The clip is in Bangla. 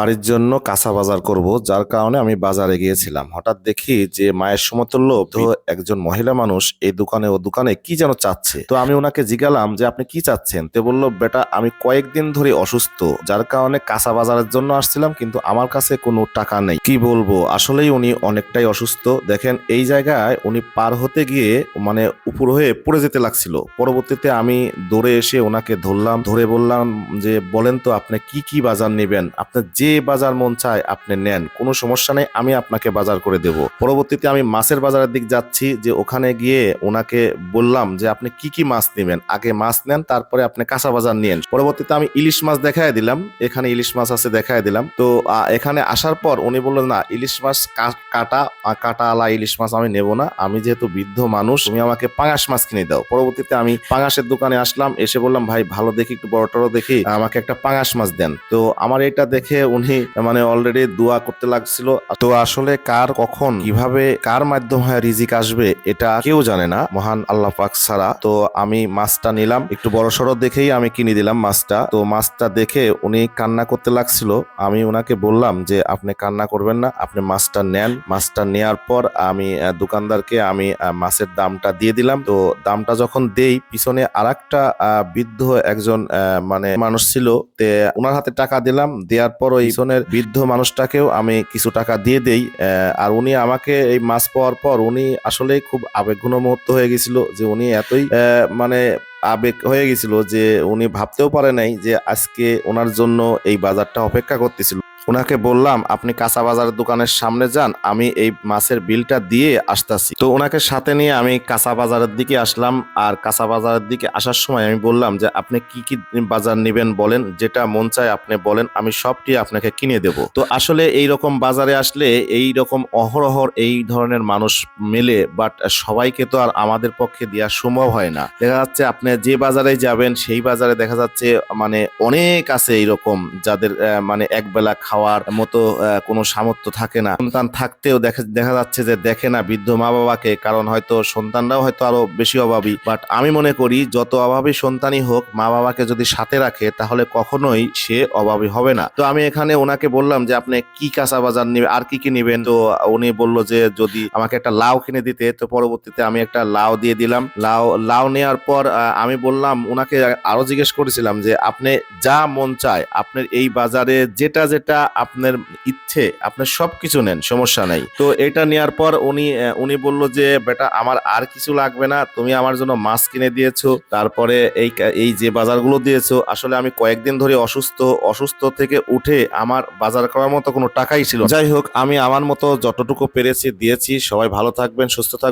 বাড়ির জন্য কাঁচা বাজার করব, যার কারণে আমি বাজারে গিয়েছিলাম। হঠাৎ দেখি যে মায়ের সমতুল্য একজন মহিলা মানুষ এই দোকানে ও দোকানে কি যেন চাচ্ছে। তো আমি ওনাকে জিজ্ঞালাম যে আপনি কি চাচ্ছেন? তো বলল, বেটা, আমি কয়েকদিন ধরে অসুস্থ, যার কারণে কাঁচা বাজারের জন্য আসছিলাম, কিন্তু আমার কাছে কোনো টাকা নেই। কি বলব? আসলেই উনি অনেকটাই অসুস্থ। দেখেন, এই জায়গায় উনি পার হতে গিয়ে মানে উপর হয়ে পড়ে যেতে লাগছিল। পরবর্তীতে আমি দৌড়ে এসে ওনাকে ধরলাম, ধরে বললাম যে, বলেন তো আপনি কি কি বাজার নেবেন? আপনার যে বাজার মন চায়, আপনি নেন। কোনো সমস্যা নেই, আমি আপনাকে বাজার করে দেব। পরবর্তীতে আমি মাছের বাজারের দিক যাচ্ছি, যে ওখানে গিয়ে ওনাকে বললাম যে, আপনি কি কি মাছ নেবেন? আগে মাছ নেন, তারপরে আপনি কাঁচা বাজার নিয়েন। পরবর্তীতে আমি ইলিশ মাছ দেখায় দিলাম, এখানে ইলিশ মাছ আছে দেখায় দিলাম। তো এখানে আসার পর উনি বললেন, না, ইলিশ মাছ কাটা কাটা আলা ইলিশ মাছ আমি নেব না। আমি যেহেতু বৃদ্ধ মানুষ, তুমি আমাকে পাঙাশ মাছ কিনে দাও। পরবর্তীতে আমি পাঙাশের দোকানে আসলাম, এসে বললাম, ভাই, ভালো দেখি, একটু বড় টড়ো দেখি, আমাকে একটা পাঙাশ মাছ দেন। তো, আমার এটা দেখে উনি মানে অলরেডি দোয়া করতে লাগছিল। তো আসলে কার কখন, কীভাবে, কার মাধ্যমে রিজিক আসবে, এটা কেউ জানে না, মহান আল্লাহ পাক ছাড়া। তো আমি মাছটা নিলাম, একটু বড় সড়ো দেখেই আমি কিনে দিলাম মাছটা। তো মাছটা দেখে উনি কান্না করতে লাগছিল। আমি ওনাকে বললাম যে, আপনি কান্না করবেন না, আপনি মাছটা নেন। মাছটা নেয়ার পর আমি দোকানদারকে আমি মাছের দামটা দিয়ে দিলাম। তো দামটা যখন দেই, পিছনে আর একটা বৃদ্ধ একজন মানে মানুষ ছিল, তে ওনার হাতে টাকা দিলাম। দেওয়ার পর ওই পিছনের বৃদ্ধ মানুষটাকেও আমি কিছু টাকা দিয়ে দেই আর উনি আমাকে এই মাছ পাওয়ার পর উনি আসলে খুব আবেগঘন মুহূর্ত হয়ে গেছিল যে উনি এতই মানে আবেগ হয়ে গেছিল যে উনি ভাবতেও পারে নাই যে আজকে ওনার জন্য এই বাজারটা অপেক্ষা করতেছিল। ওনাকে বললাম, আপনি কাঁচা বাজারের দোকানের সামনে যান, আমি এই মাছের বিলটা দিয়ে আসতেছি। তো ওনাকে সাথে নিয়ে আমি কাঁচা বাজারের দিকে আসলাম, আর কাঁচা বাজারের দিকে আসার সময় আমি বললাম যে, আপনি কি কি বাজার নেবেন বলেন, যেটা মন চায় আপনি বলেন, আমি সবটি আপনাকে কিনে দেব। তো আসলে এই রকম বাজারে আসলে এই রকম অহরহর এই ধরনের মানুষ মেলে, বাট সবাইকে তো আর আমাদের পক্ষে দেওয়া সম্ভব হয় না। দেখা যাচ্ছে আপনি যে বাজারে যাবেন, সেই বাজারে দেখা যাচ্ছে মানে অনেক আছে এইরকম যাদের মানে একবেলা খাওয়ার মতো কোনো সামর্থ্য থাকে না। সন্তান থাকতেও দেখা দেখা যাচ্ছে যে দেখে না বৃদ্ধ মা বাবাকে কারণ হয়তো সন্তানরাও হয়তো আরও বেশি অভাবী। বাট আমি মনে করি, যত অভাবী সন্তানই হোক মা বাবাকে যদি সাথে রাখে, তাহলে কখনোই সে অভাবী হবে না। তো আমি এখানে ওনাকে বললাম যে, আপনি কি কাঁচা বাজার নেবেন আর কি কি নেবেন? তো উনি বলল যে, যদি আমাকে একটা লাউ কিনে দিতে। তো পরবর্তীতে আমি একটা লাউ দিয়ে দিলাম। লাউ লাউ নেওয়ার পর আমি বললাম ওনাকে আরও জিজ্ঞেস করেছিলাম যে, আপনি যা মন চায়, আপনার এই বাজারে যেটা যেটা আপনার ইচ্ছে আপনি সবকিছু নেন, সমস্যা নাই। তো এটা নেওয়ার পর উনি উনি বলল যে, বেটা, আমার আর কিছু লাগবে না, তুমি আমার জন্য মাছ কিনে দিয়েছ, তারপরে এই এই যে বাজারগুলো দিয়েছ, আসলে আমি কয়েকদিন ধরে অসুস্থ অসুস্থ থেকে উঠে আমার বাজার করার মতো কোনো টাকাই ছিল যাই হোক, আমি আমার মতো যতটুকু পেরেছি দিয়েছি, সবাই ভালো থাকবেন, সুস্থ থাকবেন।